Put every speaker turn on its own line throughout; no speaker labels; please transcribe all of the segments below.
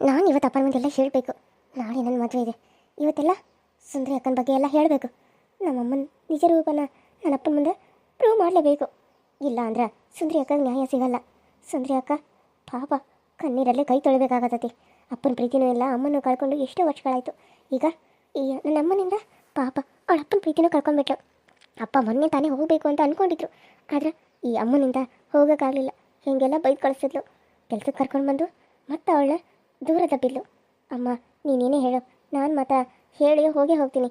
ನಾನು ಇವತ್ತು ಅಪ್ಪನ ಮುಂದೆಲ್ಲ ಹೇಳಬೇಕು. ನಾಳೆ ನನ್ನ ಮದುವೆ ಇದೆ. ಇವತ್ತೆಲ್ಲ ಸುಂದರಿ ಅಕ್ಕನ ಬಗ್ಗೆ ಎಲ್ಲ ಹೇಳಬೇಕು. ನಮ್ಮಮ್ಮನ ನಿಜ ರೂಪನ ನನ್ನ ಅಪ್ಪನ ಮುಂದೆ ಪ್ರೂವ್ ಮಾಡಲೇಬೇಕು. ಇಲ್ಲ ಅಂದ್ರೆ ಸುಂದರಿ ಅಕ್ಕಗೆ ನ್ಯಾಯ ಸಿಗಲ್ಲ. ಸುಂದರಿ ಅಕ್ಕ ಪಾಪ ಕಣ್ಣೀರಲ್ಲೇ ಕೈ ತೊಳಿಬೇಕಾಗತ್ತತಿ ಅಪ್ಪನ ಪ್ರೀತಿನೂ ಇಲ್ಲ, ಅಮ್ಮನೂ ಕಳ್ಕೊಂಡು ಎಷ್ಟೋ ವರ್ಷಗಳಾಯಿತು. ಈಗ ಈ ನನ್ನ ಅಮ್ಮನಿಂದ ಪಾಪ ಅವಳ ಅಪ್ಪನ ಪ್ರೀತಿನೂ ಕಳ್ಕೊಂಡ್ಬಿಟ್ರು ಅಪ್ಪ ಮೊನ್ನೆ ತಾನೇ ಹೋಗಬೇಕು ಅಂತ ಅಂದ್ಕೊಂಡಿದ್ರು ಆದರೆ ಈ ಅಮ್ಮನಿಂದ ಹೋಗೋಕ್ಕಾಗಲಿಲ್ಲ. ಹೀಗೆಲ್ಲ ಬೈದು ಕಳಿಸಿದ್ಲು. ಕೆಲಸಕ್ಕೆ ಕರ್ಕೊಂಡು ಬಂದು ಮತ್ತೆ ಅವಳ ದೂರ ಬಿಲ್ಲು. ಅಮ್ಮ, ನೀನೇನೇ ಹೇಳು. ನಾನು ಮಾತ್ರ ಹೇಳಿ ಹೋಗೇ ಹೋಗ್ತೀನಿ.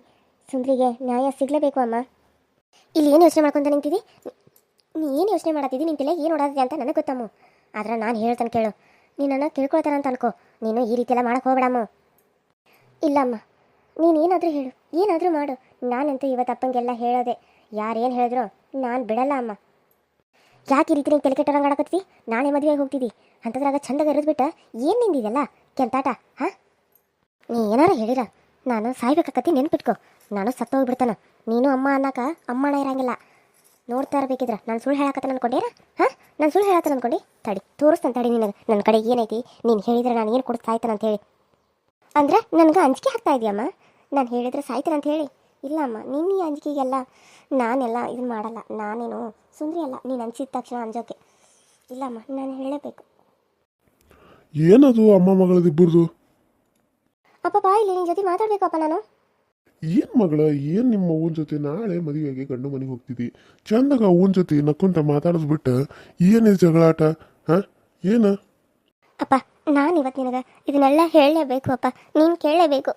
ಸುಂದ್ರಿಗೆ ನ್ಯಾಯ ಸಿಗಲೇಬೇಕು ಅಮ್ಮ. ಇಲ್ಲಿ ಏನು ಯೋಚನೆ ಮಾಡ್ಕೊಂತ ನಿಂತಿದ್ದಿ ನೀ ಏನು ಯೋಚನೆ ಮಾಡತ್ತಿದ್ದಿ ನಿಂತಿಲ್ಲ ಏನು ಓಡಾದಿದೆ ಅಂತ ನನಗೆ ಗೊತ್ತಮ್ಮ. ಆದ್ರೆ ನಾನು ಹೇಳ್ತಾನೆ ಕೇಳು. ನೀನನ್ನು ತಿಳ್ಕೊಳ್ತಾನೆ ಅಂತ ಅನ್ಕೋ. ನೀನು ಈ ರೀತಿ ಎಲ್ಲ ಮಾಡಕ್ಕೆ ಹೋಗ್ಬೇಡಮ್ಮ. ಇಲ್ಲಮ್ಮ ನೀನು ಏನಾದರೂ ಹೇಳು. ಏನಾದರೂ ಮಾಡು. ನಾನಂತೂ ಇವತ್ತು ಅಪ್ಪಂಗೆಲ್ಲ ಹೇಳೋದೆ. ಯಾರೇನು ಹೇಳಿದ್ರು ನಾನು ಬಿಡಲ್ಲ ಅಮ್ಮ. ಯಾಕೆ ಈ ರೀತಿ ನೀನು ತಲೆ ಕೆಟ್ಟರಂಗೆ ಆಡಕತ್ತಿ ನಾಳೆ ಮದುವೆಗೆ ಹೋಗ್ತಿದ್ದಿ. ಅಂಥದ್ರಾಗ ಚಂದಾಗ ಇರೋದ್ಬಿಟ್ಟು ಏನು ನಿಂದಿದೆಯಲ್ಲ ಕೆಂತಾಟ, ಹಾಂ? ನೀ ಏನಾರ ಹೇಳಿರ. ನಾನು ಸಾಯ್ಬೇಕಾಕತ್ತಿ ನೆನ್ಪಿಟ್ಕೊ. ನಾನು ಸತ್ತೋಗ್ಬಿಡ್ತಾನ ನೀನು ಅಮ್ಮ ಅನ್ನಕ ಅಮ್ಮನ ಇರಂಗಿಲ್ಲ. ನೋಡ್ತಾ ಇರಬೇಕಿದ್ರ. ನಾನು ಸುಳ್ಳು ಹೇಳಕತ್ತ ಅನ್ಕೊಂಡೇರ ಹಾಂ? ನಾನು ಸುಳ್ಳು ಹೇಳತ್ತ ಅನ್ಕೊಂಡು. ತಡಿ, ತೋರಿಸ್ತಾನೆ ತಡಿ ನಿನಗೆ. ನನ್ನ ಕಡೆ ಏನೈತಿ? ನೀನು ಹೇಳಿದ್ರೆ ನಾನು ಏನು ಕೊಡ್ತಾ ಅಂತ ಹೇಳಿ. ಅಂದ್ರೆ ನನಗೆ ಅಂಜಿಕೆ ಹಾಕ್ತಾ ಇದೆಯಮ್ಮ? ನಾನು ಹೇಳಿದ್ರೆ ಸಾಯ್ತಾನಂತ ಹೇಳಿ. ಇಲ್ಲ ಅಮ್ಮ ನಿನ್ನ ಅಂಜಿಕೆಗೆಲ್ಲ ನಾನೆಲ್ಲ ಇದನ್ನ ಮಾಡಲ್ಲ. ನಾನೇನು ಸುಂದ್ರಿ ಅಲ್ಲ ನೀನು ಅನ್ಸಿದ ತಕ್ಷಣ ಅಂಜೋಕೆ ಇಲ್ಲಮ್ಮ ನಾನು ಹೇಳಬೇಕು.
ಏನದು ಅಮ್ಮ ಮಗಳದಿಬ್ಬರದು
ಅಪ್ಪ ಬಾ ಇಲ್ಲಿ ನಿನ್ನ ಜೊತೆ ಮಾತಾಡಬೇಕಪ್ಪ ನಾನು.
ಏನ್ ಮಗಳ ಏನ್ ನಿಮ್ಮ ಅವ್ವನ ಜೊತೆ ನಾಳೆ ಮದುವೆಗೆ ಗಂಡು ಮನೆಗೆ ಹೋಗ್ತಿದ್ದಿ ಚಂದಾಗ ಅವ್ವನ ಜೊತೆ ನಕ್ಕೊಂತ ಮಾತಾಡಿಸ್ಬಿಟ್ಟು ಏನು ಏನಿದೆ ಜಗಳಾಟ ಹಾಂ? ಏನು?
ಅಪ್ಪ ನಾನು ಇವತ್ತು ನಿನಗೆ ಇದನ್ನೆಲ್ಲ ಹೇಳಲೇಬೇಕು ಅಪ್ಪ ನೀನು ಕೇಳಲೇಬೇಕು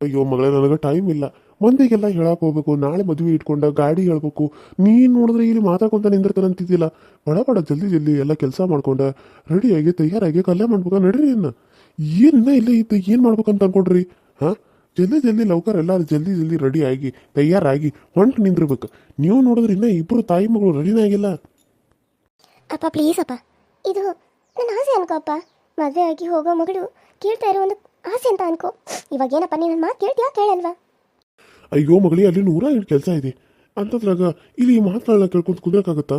ಅಯ್ಯೋ ಮಗಳೇ ನನಗೆ ಟೈಮ್ ಇಲ್ಲ. ಮಂದಿಗೆಲ್ಲ ಹೇಳಕ್ ಹೋಗ್ಬೇಕು, ನಾಳೆ ಮದುವೆ ಇಟ್ಕೊಂಡ ಗಾಡಿ ಹೇಳ್ಬೇಕು. ನೀನ್ ನೋಡಿದ್ರೆ ಇಲ್ಲಿ ಮಾತಾಡ್ಕೊಂತ ನಿಂದಿರ್ತಾನಂತಿದ್ದಿಲ್ಲ ಬಡ ಬಡ ಜಲ್ದಿ ಜಲ್ದಿ ಎಲ್ಲ ಕೆಲಸ ಮಾಡ್ಕೊಂಡ ರೆಡಿಯಾಗಿ ತಯಾರಾಗಿ ಕಲ್ಯಾಣ ಮಾಡ್ಬೇಕ, ನಡ್ರಿ ಇನ್ನ ಏನ ಇಲ್ಲ ಇತ್ತು ಏನ್ ಮಾಡ್ಬೇಕಂತ ಅನ್ಕೊಂಡ್ರಿ? ಹಾ? ಜಲ್ದಿ ಜಲ್ದಿ ಲೌಕರ್ ಎಲ್ಲ ಜಲ್ದಿ ಜಲ್ದಿ ರೆಡಿ ಆಗಿ, ತಯಾರಾಗಿ ಹೊಂಟು ನಿಂದಿರ್ಬೇಕು. ನೀವು ನೋಡಿದ್ರೆ ಇನ್ನ ಇಬ್ಬರು ತಾಯಿ ಮಗಳು ರೆಡಿನೇ ಆಗಿಲ್ಲ.
ಅಪ್ಪ ಪ್ಲೀಸ್ ಅಪ್ಪ. ಇದು ನನ್ನ ಆಸೆ ಅನ್ಕೋ ಅಪ್ಪ. ಮದುವೆ ಆಗಿ ಹೋಗೋ ಮಗಳು ಕೇಳ್ತಾ ಇರೋ ಒಂದು ಆಸೆ ಅಂತ ಅನ್ಕೋ. ಇವಾಗ ಏನಪ್ಪ ನೀನು ಮಾತು ಕೇಳ್ತೀಯಾ, ಕೇಳಲ್ವಾ?
ಅಯ್ಯೋ ಮಗಳೇ ಅಲ್ಲಿ ನೂರ ಎಂಟು ಕೆಲಸ ಇದೆ. ಅಂತದ್ರಾಗ ಇಲ್ಲಿ ಮಾತುಗಳನ್ನ ಕೇಳ್ಕೊಂತ ಕುದ್ರಕ್ಕಾಗತ್ತಾ?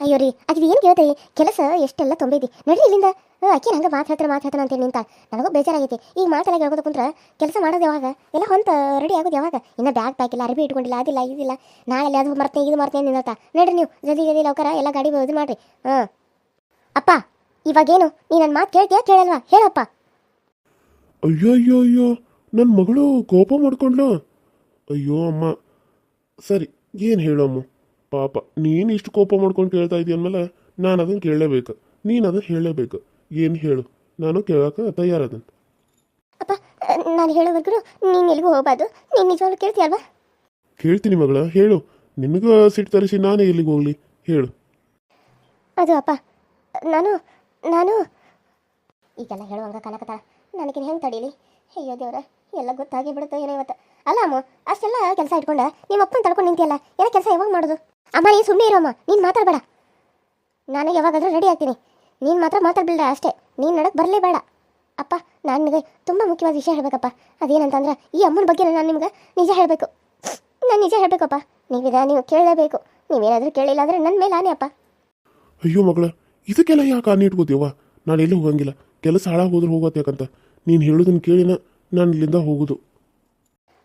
ಅಯ್ಯೋ ರೀ ಅದು ಏನು ಕೇಳ್ತೈ ಕೆಲಸ ಎಷ್ಟೆಲ್ಲ ತೊಂಬೈತಿ ನಡಿ ಇಲ್ಲಿಂದ. ಅಕ್ಕಿ ಹಂಗೆ ಮಾತಾಡ್ತಾರೆ ಮಾತಾಡ್ತಾನ ಅಂತ ನಿಂತ. ನನಗೂ ಬೇಜಾರಾಗೈತಿ. ಈಗ ಮಾತೆಲ್ಲ ಕೇಳ್ಕೊತ ಕುಂತ್ರ ಕೆಲಸ ಮಾಡೋದು ಯಾವಾಗ? ಎಲ್ಲ ಹೊಂತ ರೆಡಿ ಆಗೋದು ಯಾವಾಗ? ಇನ್ನ ಬ್ಯಾಗ್ ಪ್ಯಾಕ್ ಇಲ್ಲ ಅರ್ಬಿ ಇಟ್ಕೊಂಡಿಲ್ಲ ಅದಿಲ್ಲ ಇದಿಲ್ಲ. ನಾಳೆ ಅದು ಮರ್ತೇ ಇದು ಮರ್ತೇನೆ ನಿನ್ನತ್ತ ನಡ್ರಿ ನೀವು ಜಲ್ದಿ ಜಲ್ದಿ ಲೌಕರ ಎಲ್ಲ ಗಾಡಿ ಇದು ಮಾಡ್ರಿ. ಹಾಂ. ಅಪ್ಪ ಇವಾಗೇನು? ನೀ ನನ್ನ ಮಾತು ಕೇಳ್ತೀಯಾ ಕೇಳಲ್ವಾ? ಹೇಳಪ್ಪ.
ಅಯ್ಯೋ ಅಯ್ಯೋ ಅಯ್ಯೋ ನನ್ನ ಮಗಳು ಕೋಪ ಮಾಡ್ಕೊಂಡ್ಲು. ಅಯ್ಯೋ ಅಮ್ಮ. ಸರಿ ಏನು ಹೇಳಮ್ಮ ಪಾಪ ನೀನು ಇಷ್ಟು ಕೋಪ ಮಾಡ್ಕೊಂಡು ಕೇಳ್ತಾ ಇದೀಯ ಅಂದಮೇಲೆ ನಾನು ಅದನ್ನು ಕೇಳಲೇಬೇಕು. ನೀನು ಅದನ್ನು ಹೇಳಲೇಬೇಕು ಏನು ಹೇಳು? ನಾನು ಕೇಳೋಕೆ ತಯಾರದನ್.
ಅಪ್ಪ ನಾನು ಹೇಳೋವರೆಗೂ ನೀನು ಎಲ್ಲಿಗೂ ಹೋಗಬಾರ್ದು. ನೀನು ನಿಜವಾಗ್ಲೂ ಕೇಳ್ತೀಯಲ್ವಾ?
ಕೇಳ್ತೀನಿ ಮಗಳ ಹೇಳು. ನಿನಗೂ ಸಿಟ್ಟು ತರಿಸಿ ನಾನೇ ಎಲ್ಲಿಗೆ ಹೋಗಲಿ. ಹೇಳು.
ಅದು ಅಪ್ಪ ನಾನು ನಾನು. ಈಗೆಲ್ಲ ಹೇಳುವಂಗ ಕನಕತಾಳ. ನನಗಿನ ಹೆಂಗೆ ತಡೀಲಿ? ಅಯ್ಯೋ ದೇವ್ರ ಎಲ್ಲ ಗೊತ್ತಾಗಿ ಬಿಡುತ್ತೋ ಏನೋ ಇವತ್ತು. ಅಲ್ಲ ಅಮ್ಮ, ಅಷ್ಟೆಲ್ಲ ಕೆಲಸ ಇಟ್ಕೊಂಡ ನಿಮ್ಮ ಅಪ್ಪನ ತಡ್ಕೊಂಡು ನಿಂತಿಯಲ್ಲ, ಎಲ್ಲ ಕೆಲಸ ಯಾವಾಗ ಮಾಡೋದು? ಅಮ್ಮ, ನೀನು ಸುಮ್ಮನೆ ಇರೋಮ್ಮ ನೀನು ಮಾತಾಡಬೇಡ. ನಾನು ಯಾವಾಗಾದರೂ ರೆಡಿ ಆಗ್ತೀನಿ. ನೀನು ಮಾತ್ರ ಮಾತಾಡಬೇಡ ಅಷ್ಟೇ, ನೀನು ನಡಕ್ಕೆ ಬರಲೇ ಬೇಡ. ಅಪ್ಪ, ನಾನು ನಿಮಗೆ ತುಂಬ ಮುಖ್ಯವಾದ ವಿಷಯ ಹೇಳಬೇಕಪ್ಪ. ಅದೇನಂತಂದ್ರೆ, ಈ ಅಮ್ಮನ ಬಗ್ಗೆ ನಾನು ನಿಮ್ಗೆ ನಿಜ ಹೇಳಬೇಕು. ನಾನು ನಿಜ ಹೇಳಬೇಕಪ್ಪ. ನೀವಿದ, ನೀವು ಕೇಳಲೇಬೇಕು ನೀವೇನಾದರೂ ಕೇಳಿಲ್ಲ ಅಂದರೆ ನನ್ನ ಮೇಲೆ ಆನೆ ಅಪ್ಪ.
ಅಯ್ಯೋ ಮಗಳ, ಇದಕ್ಕೆಲ್ಲ ಯಾಕೆ ಆನೆ ಇಟ್ಕೋತೀವ ನಾನು ಎಲ್ಲಿ ಹೋಗಂಗಿಲ್ಲ. ಕೆಲಸ ಹಾಳಾಗೋದ್ರೆ ಹೋಗತ್ತೆ ಯಾಕಂತ? ನೀನು ಹೇಳೋದನ್ನು ಕೇಳಿನ ನಾನು ಇಲ್ಲಿಂದ ಹೋಗೋದು.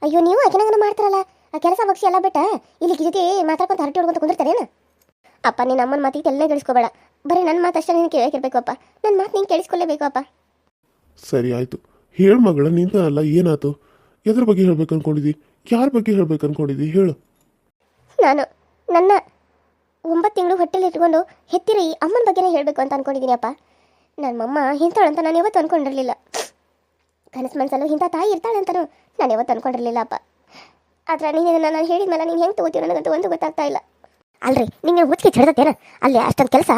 ಅಯ್ಯೋ ನೀವು ಆಕಿನಂಗನ ಮಾಡ್ತಾರಲ್ಲ? ಆ ಕೆಲಸ ಬಗ್ಸಿ ಎಲ್ಲ ಬಿಟ್ಟ ಇಲ್ಲಿ ಜೊತೆ ಮಾತಾಡ್ಕೊಂಡು ಹರಟಿ ಹೊಡ್ಕೊಂತ ಕುಂದಿರ್ತಾರೇನು? ಅಪ್ಪ ನೀನು ಅಮ್ಮನ ಮಾತಿಗೆ ಎಲ್ಲ ಕೇಳಿಸ್ಕೋಬೇಡ ಬರೀ ನನ್ನ ಮಾತು ಅಷ್ಟೇ ನೀನು ಕೇಳಕಿರ್ಬೇಕು ಅಪ್ಪ ನನ್ನ ಮಾತು ನೀನು ಕೇಳಿಸ್ಕೊಳ್ಳೇಬೇಕು ಅಪ್ಪ
ಸರಿ ಆಯಿತು. ಹೇಳು ಮಗಳ ನಿಂತ ಅಲ್ಲ ಏನಾಯ್ತು ಎದ್ರ ಬಗ್ಗೆ ಹೇಳ್ಬೇಕು ಅನ್ಕೊಂಡಿದ್ದಿ ಯಾರ ಬಗ್ಗೆ ಹೇಳ್ಬೇಕು ಅನ್ಕೊಂಡಿದ್ದಿ ಹೇಳು.
ನಾನು ನನ್ನ ಒಂಬತ್ತು ತಿಂಗಳು ಹೊಟ್ಟೆಲಿ ಇಟ್ಕೊಂಡು ಹೆತ್ತಿರ ಈ ಅಮ್ಮನ ಬಗ್ಗೆನೇ ಹೇಳಬೇಕು ಅಂತ ಅನ್ಕೊಂಡಿದ್ದೀನಿ ಅಪ್ಪ ನನ್ನ ಅಮ್ಮ ಅಂತ ನಾನು ಯಾವತ್ತೂ ಅನ್ಕೊಂಡಿರಲಿಲ್ಲ. ಕನಸು ಮನಸ್ಸಲ್ಲೂ ಇಂಥ ತಾಯಿ ಇರ್ತಾಳೆ ಅಂತಲೂ ನಾನು ಯಾವತ್ತು ಅನ್ಕೊಂಡಿರಲಿಲ್ಲ ಅಪ್ಪ ಆದ್ರೆ ನೀನು ನಾನು ಹೇಳಿದ ನೀನು ಹೆಂಗೆ ತಗೋತೀವಿ ನನಗಂತೂ ಒಂದು ಗೊತ್ತಾಗ್ತಾ ಇಲ್ಲ. ಅಲ್ರಿ ನಿಂಗೆ ಹುಚ್ಚಿಗೆ ಚಡ್ದೇನ ಅಲ್ಲಿ ಅಷ್ಟೊಂದು ಕೆಲಸ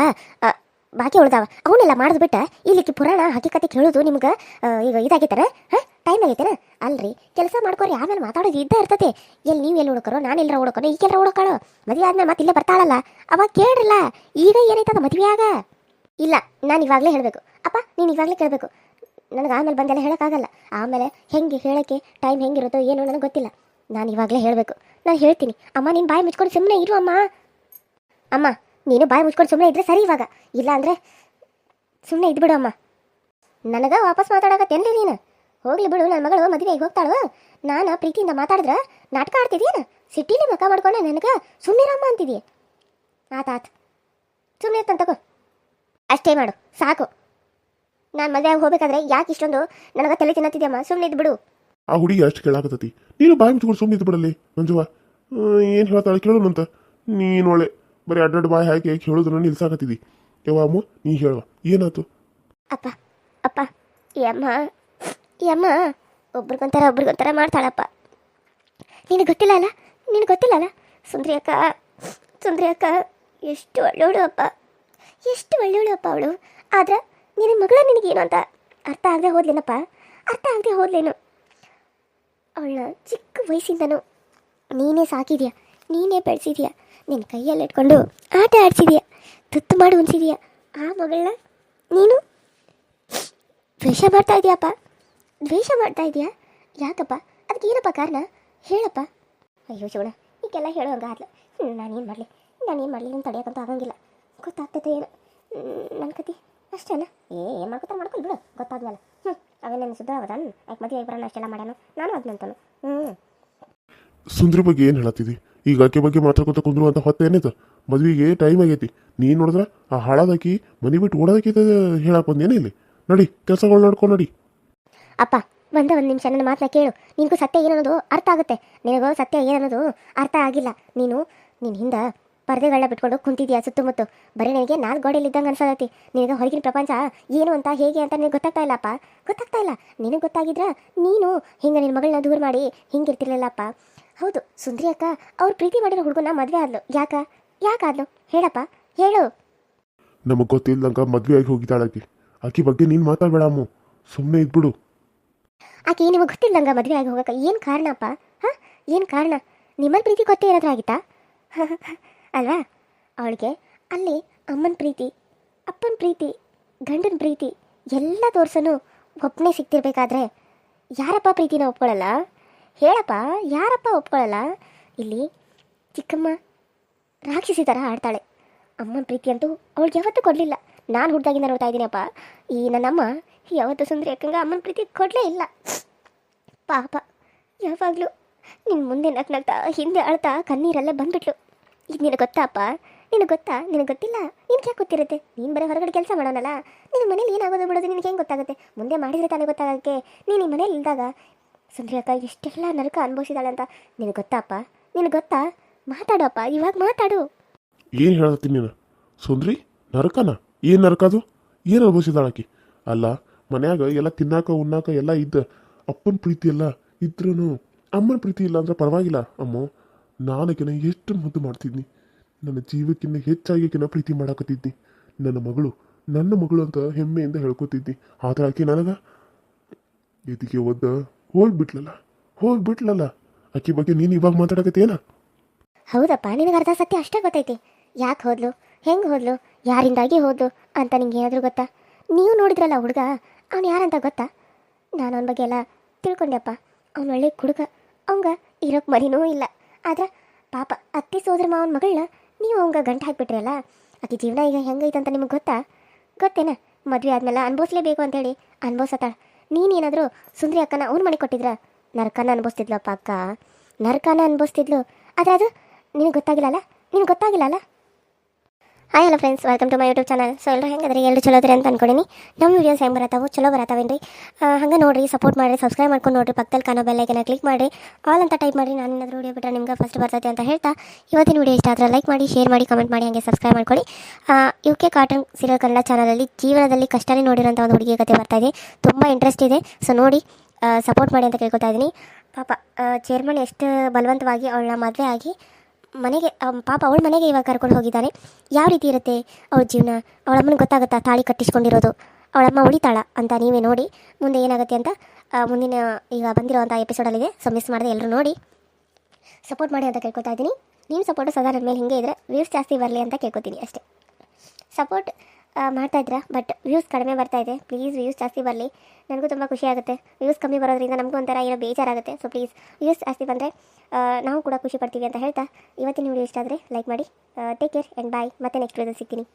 ಬಾಕಿ ಉಳ್ದಾವ. ಅವನ್ನೆಲ್ಲ ಮಾಡಿದ್ ಬಿಟ್ಟ ಇಲ್ಲಿಕ್ಕೆ ಪುರಾಣ ಹಕ್ಕಿಕತೆ ಕೇಳೋದು ನಿಮ್ಗೆ ಈಗ ಇದಾಗೈತಾರ ಹಾಂ? ಟೈಮ್ ಆಗೈತೇನ? ಅಲ್ರಿ, ಕೆಲಸ ಮಾಡ್ಕೊರಿ, ಆಮೇಲೆ ಮಾತಾಡೋದು ಇದ್ದ ಇರ್ತತೆ. ಎಲ್ಲಿ ನೀವು ಎಲ್ಲಿ ಹುಡುಕರೋ ನಾನು ಎಲ್ಲರ ಹುಡುಕೋಣ ಈ ಕೆಲರ ಹುಡುಕಾಳು ಮದುವೆ ಆದ್ಮೇಲೆ ಮತ್ತೆ ಇಲ್ಲೇ ಬರ್ತಾಳಲ್ಲ. ಅವಾಗ ಕೇಳ್ರಲ್ಲ, ಈಗ ಏನೈತದ ಮದುವೆಯಾಗ ಇಲ್ಲ, ನಾನು ಇವಾಗಲೇ ಹೇಳಬೇಕು. ಅಪ್ಪ, ನೀನು ಇವಾಗಲೇ ಕೇಳಬೇಕು. ನನಗೆ ಆಮೇಲೆ ಬಂದೆಲ್ಲ ಹೇಳೋಕ್ಕಾಗಲ್ಲ. ಆಮೇಲೆ ಹೆಂಗೆ, ಹೇಳೋಕ್ಕೆ ಟೈಮ್ ಹೆಂಗಿರುತ್ತೋ ಏನೋ ನನಗೆ ಗೊತ್ತಿಲ್ಲ. ನಾನು ಇವಾಗಲೇ ಹೇಳಬೇಕು. ನಾನು ಹೇಳ್ತೀನಿ. ಅಮ್ಮ, ನೀನು ಬಾಯಿ ಮುಚ್ಕೊಂಡು ಸುಮ್ಮನೆ ಇರು ಅಮ್ಮ. ಅಮ್ಮ, ನೀನು ಬಾಯಿ ಮುಚ್ಕೊಂಡು ಸುಮ್ಮನೆ ಇದ್ದರೆ ಸರಿ ಇವಾಗ. ಇಲ್ಲ ಅಂದರೆ ಸುಮ್ಮನೆ ಇದ್ಬಿಡು ಅಮ್ಮ. ನನಗೆ ವಾಪಸ್ ಮಾತಾಡಕತ್ತೇನ್ರಿ ನೀನು? ಹೋಗ್ಲಿ ಬಿಡು ನನ್ನ ಮಗಳು ಮದುವೆಗೆ ಹೋಗ್ತಾಳು. ನಾನು ಪ್ರೀತಿಯಿಂದ ಮಾತಾಡಿದ್ರೆ ನಾಟಕ ಆಡ್ತಿದ್ಯೇನ? ಸಿಟ್ಟಿಲಿ ಮುಖ ಮಾಡ್ಕೊಂಡು ನನಗೆ. ಸುಮ್ಮನಿರಮ್ಮ ಅಂತಿದೀಯ. ಆತಾತ್ ಸುಮ್ಮನೆ ತಗೋ. ಅಷ್ಟೇ ಮಾಡು. ಸಾಕು. ನಾನು ಆಗಿ ಹೋಗ್ಬೇಕಾದ್ರೆ ಯಾಕೆ ಇಷ್ಟೊಂದು? ನನಗೆ ತಲೆ ತಿನ್ನತ್ತಿದ್ಯಮ್ಮ ಸುಮ್ಮನೆ ಇದ್ದು ಬಿಡು.
ಆ ಹುಡುಗಿ ಅಷ್ಟು ಕೇಳಾಕತ್ತತಿ. ನೀನು ಬಾಯಿ ಮುಚ್ಕೊಂಡು ಸುಮ್ಮನೆ ಬಿಡಲಿ ಮಂಜುವ. ಏನು ಹೇಳ್ತಾಳೆ ಕೇಳೋಣಂತ. ನೀನು ಒಳ್ಳೆ. ಬರೀ ಅಡ್ಡಡ್ಡ ಬಾಯಿ ಹಾಕಿ ಹೇಗೆ ಹೇಳೋದನ್ನ ನಿಲ್ಸಾಕತ್ತಿದ್ದಿ ಯವ್ವ ಅಮ್ಮ ನೀ ಹೇಳುವ. ಏನಾಯ್ತು?
ಅಪ್ಪ ಅಪ್ಪ ಯಮ್ಮ ಯಮ್ಮ ಒಬ್ರಿಗೊಂಥರ ಒಬ್ರಿಗೊಂಥರ ಮಾಡ್ತಾಳಪ್ಪ. ನಿನಗೆ ಗೊತ್ತಿಲ್ಲ ಅಲ್ಲ? ನಿನಗೆ ಗೊತ್ತಿಲ್ಲ ಅಲ್ಲ? ಸುಂದ್ರಿ ಅಕ್ಕ ಸುಂದ್ರಿ ಅಕ್ಕ ಎಷ್ಟು ಒಳ್ಳೆಯವಳು ಅಪ್ಪ. ಎಷ್ಟು ಒಳ್ಳೆಯವಳು ಅಪ್ಪ ಅವಳು. ಆದ್ರೆ ನಿನ್ನ ಮಗಳ ನಿನಗೇನು ಅಂತ ಅರ್ಥ ಆಗದೆ ಹೋದ್ಲೇನಪ್ಪ? ಅರ್ಥ ಆಗದೆ ಹೋದ್ಲೇನು? ಅವಳನ್ನ ಚಿಕ್ಕ ವಯಸ್ಸಿಂದನು ನೀನೇ ಸಾಕಿದೀಯ? ನೀನೇ ಬೆಳೆಸಿದ್ಯಾ? ನಿನ್ನ ಕೈಯಲ್ಲಿ ಇಟ್ಕೊಂಡು ಆಟ ಆಡಿಸಿದೀಯ? ತುತ್ತು ಮಾಡಿ ಉಣಿಸಿದ್ಯಾ? ಆ ಮಗಳನ್ನ ನೀನು ದ್ವೇಷ ಮಾಡ್ತಾ ಇದೆಯಪ್ಪ? ದ್ವೇಷ ಮಾಡ್ತಾ ಇದೆಯಾ? ಯಾಕಪ್ಪ? ಅದಕ್ಕೆ ಏನಪ್ಪ ಕಾರಣ? ಹೇಳಪ್ಪ. ಅಯ್ಯೋ ಶಿವಣ ಈಗೆಲ್ಲ ಹೇಳೋ ಹಂಗಾದ್ಲ ನಾನೇನು ಮಾಡಲಿ? ನಾನೇನು ಮಾಡಲಿ? ನಾನು ತಡೆಯೋಕ್ಕಂತೂ ಆಗಂಗಿಲ್ಲ. ಗೊತ್ತಾಗ್ತೈತೆ ಏನು? ನನ್ನ ಕತಿ ಅಷ್ಟೇನ? ಏ ಏನು ಮಾಡ್ಕೊತಾರೆ ಮಾಡ್ಕೊಳ್ಳಿ ಬಿಡು. ಗೊತ್ತಾದ್ಮೇಲೆ. ಹ್ಞೂ ಸುದ್ದ ಅವದಾನ ಯಾಕೆ ಮದುವೆ ಬರೋಣ ಅಷ್ಟೆಲ್ಲ ಮಾಡ್ಯಾನು. ನಾನು ಅದ್ನಂತಾನು ಹ್ಞೂ
ಸುಂದ್ರಿ ಬಗ್ಗೆ ಏನು ಹೇಳತ್ತಿದಿ? ಈಗ ಆಕೆ ಬಗ್ಗೆ ಮಾತಾಡ್ಕೊತ ಕುಂದ್ರು ಅಂತ ಹೊತ್ತೇನೈತ ಮದ್ವೆಗೆ ಟೈಮ್ ಆಗೈತಿ. ನೀನು ನೋಡಿದ್ರ ಆ ಹಾಳಾದಾಕಿ ಮನೆ ಬಿಟ್ಟು ಓಡೋದಕ್ಕೆ ಹೇಳಕ್ ಬಂದೇನೆ ಇಲ್ಲಿ? ನಡಿ ಕೆಲಸಗಳು ನೋಡ್ಕೊಂಡು ನಡಿ.
ಅಪ್ಪ ಬಂದ ಒಂದು ನಿಮಿಷ ನನ್ನ ಮಾತನ್ನ ಕೇಳು. ನಿನಗೂ ಸತ್ಯ ಏನನ್ನೋದು ಅರ್ಥ ಆಗುತ್ತೆ. ನಿನಗೂ ಸತ್ಯ ಏನನ್ನೋದು ಅರ್ಥ ಆಗಿಲ್ಲ. ನೀನು ನಿನ್ನ ಹಿಂದೆ ಪರದೆಗಳನ್ನ ಬಿಟ್ಕೊಂಡು ಕುಂತಿದ್ಯಾ ಸುತ್ತಮುತ್ತ? ಬರೀ ನನಗೆ ನಾಲ್ಕು ಗೋಡೆಯಲ್ಲಿ ಇದ್ದಂಗೆ ಅನ್ಸೋದತಿ ನಿನಗೆ ಹೊರಗಿನ ಪ್ರಪಂಚ ಏನು ಅಂತ ಹೇಗೆ ಅಂತ ನಿನಗೆ ಗೊತ್ತಾಗ್ತಾ ಇಲ್ಲಪ್ಪ? ಗೊತ್ತಾಗ್ತಾ ಇಲ್ಲ. ನಿನಗೆ ಗೊತ್ತಾಗಿದ್ರ ನೀನು ಹಿಂಗೆ ನಿನ್ನ ಮಗಳನ್ನ ದೂರ ಮಾಡಿ ಹಿಂಗಿರ್ತಿರ್ಲಿಲ್ಲಪ್ಪ ಹೌದು ಸುಂದ್ರಿ ಅಕ್ಕ ಅವ್ರು ಪ್ರೀತಿ ಮಾಡಿರೋ ಹುಡುಗನ ಮದುವೆ ಆದ್ಲು. ಯಾಕ? ಯಾಕಾದ್ಲು ಹೇಳಪ್ಪ. ಹೇಳು.
ನಮಗೆ ಗೊತ್ತಿಲ್ಲದಂಗ ಮದುವೆ ಆಗಿ ಹೋಗಿದ್ದಾಳಕ್ಕೆ ಆಕಿ ಆಕಿ ಬಗ್ಗೆ ನೀನು ಮಾತಾಡಬೇಡ ಅಮ್ಮ. ಸುಮ್ಮನೆ ಇದ್ಬಿಡು.
ಆಕೆ ನಿಮಗೆ ಗೊತ್ತಿಲ್ಲದಂಗ ಮದುವೆ ಆಗಿ ಹೋಗಕ್ಕೆ ಏನು ಕಾರಣಪ್ಪ? ಹಾಂ? ಏನು ಕಾರಣ? ನಿಮ್ಮಲ್ಲಿ ಪ್ರೀತಿ ಗೊತ್ತೇ ಏನಾದರೂ ಆಗಿತ್ತಾ? ಅಲ್ವಾ? ಅವಳಿಗೆ, ಅಲ್ಲಿ ಅಮ್ಮನ ಪ್ರೀತಿ, ಅಪ್ಪನ ಪ್ರೀತಿ, ಗಂಡನ ಪ್ರೀತಿ ಎಲ್ಲ ತೋರ್ಸನು ಒಬ್ಬನೇ ಸಿಗ್ತಿರ್ಬೇಕಾದ್ರೆ. ಯಾರಪ್ಪ ಪ್ರೀತಿನ ಒಪ್ಕೊಳ್ಳಲ್ಲ ಹೇಳಪ್ಪ, ಯಾರಪ್ಪ ಒಪ್ಕೊಳ್ಳಲ್ಲ ಇಲ್ಲಿ ಚಿಕ್ಕಮ್ಮ ರಾಕ್ಷಸಿ ಥರ ಆಡ್ತಾಳೆ. ಅಮ್ಮನ ಪ್ರೀತಿ ಅಂತೂ ಅವಳಿಗೆ ಯಾವತ್ತೂ ಕೊಡಲಿಲ್ಲ. ನಾನು ಹುಡ್ದಾಗಿಂದ ನೋಡ್ತಾ ಇದ್ದೀನಪ್ಪ. ಈ ನನ್ನಮ್ಮ ಯಾವತ್ತೂ ಸುಂದರಿ ಯಾಕಂಗೆ ಅಮ್ಮನ ಪ್ರೀತಿ ಕೊಡಲೇ ಇಲ್ಲ. ಪಾಪ, ಯಾವಾಗಲೂ ನಿನ್ನ ಮುಂದೆ ನಗ್ನಗ್ತಾ, ಹಿಂದೆ ಅಳ್ತಾ ಕಣ್ಣೀರಲ್ಲೇ ಬಂದ್ಬಿಟ್ಲು. ಇದು ನಿನಗೆ ಗೊತ್ತಾಪ್ಪ? ನಿನಗೆ ಗೊತ್ತಾ? ನಿನಗೆ ಗೊತ್ತಿಲ್ಲ? ನಿನ್ಗೆ ಯಾಕೆ ಗೊತ್ತಿರುತ್ತೆ? ನೀನು ಬರೀ ಹೊರಗಡೆ ಕೆಲಸ ಮಾಡೋಣಲ್ಲ ನಿನ್ನ ಮನೇಲಿ ಏನಾಗೋದು ಬಿಡೋದು ನಿನಗೆ ಹೆಂಗೆ ಗೊತ್ತಾಗುತ್ತೆ? ಮುಂದೆ ಮಾಡಿದ್ರೆ ತಾನೇ ಗೊತ್ತಾಗೋಕ್ಕೆ. ನೀನು ಈ ಮನೇಲಿ ಇಲ್ದಾಗ ಸುಂದರಿ ಅಕ್ಕ, ಎಷ್ಟೆಲ್ಲ ನರಕ ಅನುಭವಿಸಿದಾಳೆ ಅಂತ ನಿನಗೆ ಗೊತ್ತಾಪ್ಪ? ನಿನಗೆ ಗೊತ್ತಾ? ಮಾತಾಡಪ್ಪ, ಇವಾಗ ಮಾತಾಡು.
ಏನು ಹೇಳತ್ತೀನಿ ನೀನು? ಸುಂದ್ರಿ, ನರಕನ? ಏನು ನರಕದು ಏನು ಅನುಭವಿಸಿದಾಳ ಆಕಿ? ಅಲ್ಲ, ಮನ್ಯಾಗ ಎಲ್ಲ ತಿನ್ನಾಕ, ಉಣ್ಣಾಕ ಎಲ್ಲ ಇದ್ದ ಅಪ್ಪನ ಪ್ರೀತಿ ಎಲ್ಲ ಇದ್ರೂ ಅಮ್ಮನ ಪ್ರೀತಿ ಇಲ್ಲ ಅಂದ್ರೆ ಪರವಾಗಿಲ್ಲ, ಅಮ್ಮ. ನಾನಕಿನ ಎಷ್ಟು ಮುದ್ದು ಮಾಡ್ತಿದ್ನಿ. ನನ್ನ ಜೀವಕ್ಕಿಂತ ಹೆಚ್ಚಾಗಿ ಕಿನ ಪ್ರೀತಿ ಮಾಡಾಕತ್ತಿದ್ನಿ. ನನ್ನ ಮಗಳು ನನ್ನ ಮಗಳು ಅಂತ ಹೆಮ್ಮೆಯಿಂದ ಹೇಳ್ಕೊತಿದ್ನಿ. ಆದ್ರೆ ಆಕೆ ನನಗ ಇದಕ್ಕೆ ಒದ್ದ ಹೋಗ್ಬಿಟ್ಲಲ್ಲ ಹೋಗ್ಬಿಟ್ಲಲ್ಲ. ಆಕೆ ಬಗ್ಗೆ ನೀನು ಇವಾಗ ಮಾತಾಡಕತ್ತೇನ
ಹೌದಪ್ಪ, ನಿನಗೆ ಅರ್ಧ ಸತ್ಯ ಅಷ್ಟೇ ಗೊತ್ತೈತಿ. ಯಾಕೆ ಹೋದ್ಲು, ಹೆಂಗೆ ಹೋದ್ಲು, ಯಾರಿಂದಾಗಿ ಹೋದ್ಲು ಅಂತ ನಿಂಗೆ ಏನಾದರೂ ಗೊತ್ತಾ? ನೀವು ನೋಡಿದ್ರಲ್ಲ ಹುಡುಗ, ಅವ್ನು ಯಾರಂತ ಗೊತ್ತಾ? ನಾನು ಅವನ ಬಗ್ಗೆ ಎಲ್ಲ ತಿಳ್ಕೊಂಡೆಪ್ಪ. ಅವ್ನು ಒಳ್ಳೆ ಹುಡುಗ ಅವಂಗ ಇರೋಕ್ಕೆ ಮರಿನೂ ಇಲ್ಲ. ಆದ್ರೆ ಪಾಪ ಅತ್ತೆ ಸೋದರ ಮಾವನ ಮಗಳನ್ನ ನೀವು ಅವಂಗ ಗಂಟು ಹಾಕ್ಬಿಟ್ರಲ್ಲ ಆಕೆ ಜೀವನ ಈಗ ಹೆಂಗೈತೆ ಅಂತ ನಿಮಗೆ ಗೊತ್ತಾ? ಗೊತ್ತೇನ? ಮದುವೆ ಆದ್ಮೇಲೆ ಅನ್ಭವಿಸ್ಲೇಬೇಕು ಅಂತೇಳಿ ಅನ್ಭವಿಸತ್ತಾಳ. ನೀನೇನಾದರೂ ಸುಂದರಿ ಅಕ್ಕನ ಅವ್ನು ಮನೆ ಕೊಟ್ಟಿದ್ರ? ನರಕನ ಅನ್ಭವಿಸ್ತಿದ್ಲಪ್ಪ ಅಕ್ಕ. ನರಕನ ಅನ್ಭವಿಸ್ತಿದ್ಲು. ಆದರೆ ಅದು ನಿನಗೆ ಗೊತ್ತಾಗಿಲ್ಲಲ್ಲ ನಿನಗೆ ಗೊತ್ತಾಗಿಲ್ಲಲ್ಲ hi hello friends welcome to my YouTube channel so ಎಲ್ಲರೂ ಹೆಂಗದ್ರಿ? ಎಲ್ಲರೂ ಚಲೋ ಅಂತ ಅನ್ಕೊಂಡಿನಿ. ನಮ್ಮ ವೀಡಿಯೋಸ್ ಹೆಂಗೆ ಬರತ್ತಾವು? ಚಲೋ ಬರತ್ತಾವೇನ್ರಿ? ಹಂಗೆ ನೋಡಿರಿ ಸಪೋರ್ಟ್ ಮಾಡಿರಿ ಸಬ್ಸ್ಕ್ರೈಬ್ ಮಾಡ್ಕೊಂಡು ನೋಡಿರಿ. ಪಕ್ಕದಲ್ಲಿ ಕಾಣೋ ಬೆಲ್ಲೈಕನ್ನ ಕ್ಲಿಕ್ ಮಾಡಿ ಆಲ್ ಅಂತ ಟೈಪ್ ಮಾಡಿ ನಾನು ಏನಾದರೂ ವೀಡಿಯೋ ಬಿಟ್ಟರೆ ನಿಮ್ಗೆ ಫಸ್ಟ್ ಬರ್ತೈತೆ ಅಂತ ಹೇಳ್ತಾ. ಇವತ್ತಿನ ವಿಡಿಯೋ ಇಷ್ಟ ಆದರೆ ಲೈಕ್ ಮಾಡಿ ಶೇರ್ ಮಾಡಿ ಕಮೆಂಟ್ ಮಾಡಿ, ಹಂಗೆ ಸಬ್ಸ್ಕ್ರೈಬ್ ಮಾಡ್ಕೊಳ್ಳಿ. U K cartoon serial Kannada ಚಾನಲಲ್ಲಿ ಜೀವನದಲ್ಲಿ ಕಷ್ಟನೇ ನೋಡಿರೋಂಥ ಒಂದು ಹುಡುಗಿಯ ಕತೆ ಬರ್ತಾ ಇದೆ. ತುಂಬ ಇಂಟ್ರೆಸ್ಟ್ ಇದೆ. ಸೊ ನೋಡಿ ಸಪೋರ್ಟ್ ಮಾಡಿ ಅಂತ ಕೇಳ್ಕೊತಾ ಇದ್ದೀನಿ. ಪಾಪ ಚೇರ್ಮನ್ ಎಷ್ಟು ಬಲವಂತವಾಗಿ ಅವಳನ್ನ ಮದುವೆ ಆಗಿ ಮನೆಗೆ ಪಾಪ ಅವಳ ಮನೆಗೆ ಇವಾಗ ಕರ್ಕೊಂಡು ಹೋಗಿದ್ದಾರೆ ಯಾವ ರೀತಿ ಇರುತ್ತೆ ಅವಳ ಜೀವನ? ಅವಳಮ್ಮನಿಗೆ ಗೊತ್ತಾಗುತ್ತಾ ತಾಳಿ ಕಟ್ಟಿಸ್ಕೊಂಡಿರೋದು? ಅವಳಮ್ಮ ಉಳಿತಾಳ ಅಂತ ನೀವೇ ನೋಡಿ. ಮುಂದೆ ಏನಾಗುತ್ತೆ ಅಂತ ಮುಂದಿನ ಈಗ ಬಂದಿರೋವಂಥ ಎಪಿಸೋಡಲ್ಲಿದೆ ಸೊ ಮಿಸ್ ಮಾಡಿದೆ ಎಲ್ಲರೂ ನೋಡಿ. ಸಪೋರ್ಟ್ ಮಾಡಿ ಅಂತ ಕೇಳ್ಕೊತಾ ಇದ್ದೀನಿ. ನಿಮ್ಮ ಸಪೋರ್ಟು ಸದಾ ಮೇಲೆ ಹಿಂಗೆ ಇದ್ದರೆ ವ್ಯೂಸ್ ಜಾಸ್ತಿ ಬರಲಿ ಅಂತ ಕೇಳ್ಕೊತೀನಿ ಅಷ್ಟೇ. ಸಪೋರ್ಟ್ ಮಾಡ್ತಾ ಇದ್ದೀರಾ? ಬಟ್ ವ್ಯೂಸ್ ಕಡಿಮೆ ಬರ್ತಾ ಇದೆ. ಪ್ಲೀಸ್ ವ್ಯೂಸ್ ಜಾಸ್ತಿ ಬರಲಿ. ನನಗೂ ತುಂಬ ಖುಷಿ ಆಗುತ್ತೆ. ವ್ಯೂಸ್ ಕಮ್ಮಿ ಬರೋದ್ರಿಂದ ನಮಗೂ ಒಂಥರ ಏನೋ ಬೇಜಾರಾಗುತ್ತೆ. ಸೊ ಪ್ಲೀಸ್ ವ್ಯೂಸ್ ಜಾಸ್ತಿ ಬಂದರೆ ನಾವು ಕೂಡ ಖುಷಿ ಪಡ್ತೀವಿ ಅಂತ ಹೇಳ್ತಾ ಇವತ್ತಿನ ವಿಡಿಯೋ ಇಷ್ಟ ಆದರೆ ಲೈಕ್ ಮಾಡಿ. ಟೇಕ್ ಕೇರ್ ಆ್ಯಂಡ್ ಬಾಯ್ ಮತ್ತೆ ನೆಕ್ಸ್ಟ್ ವಿಡಿಯೋದಲ್ಲಿ ಸಿಗ್ತೀನಿ.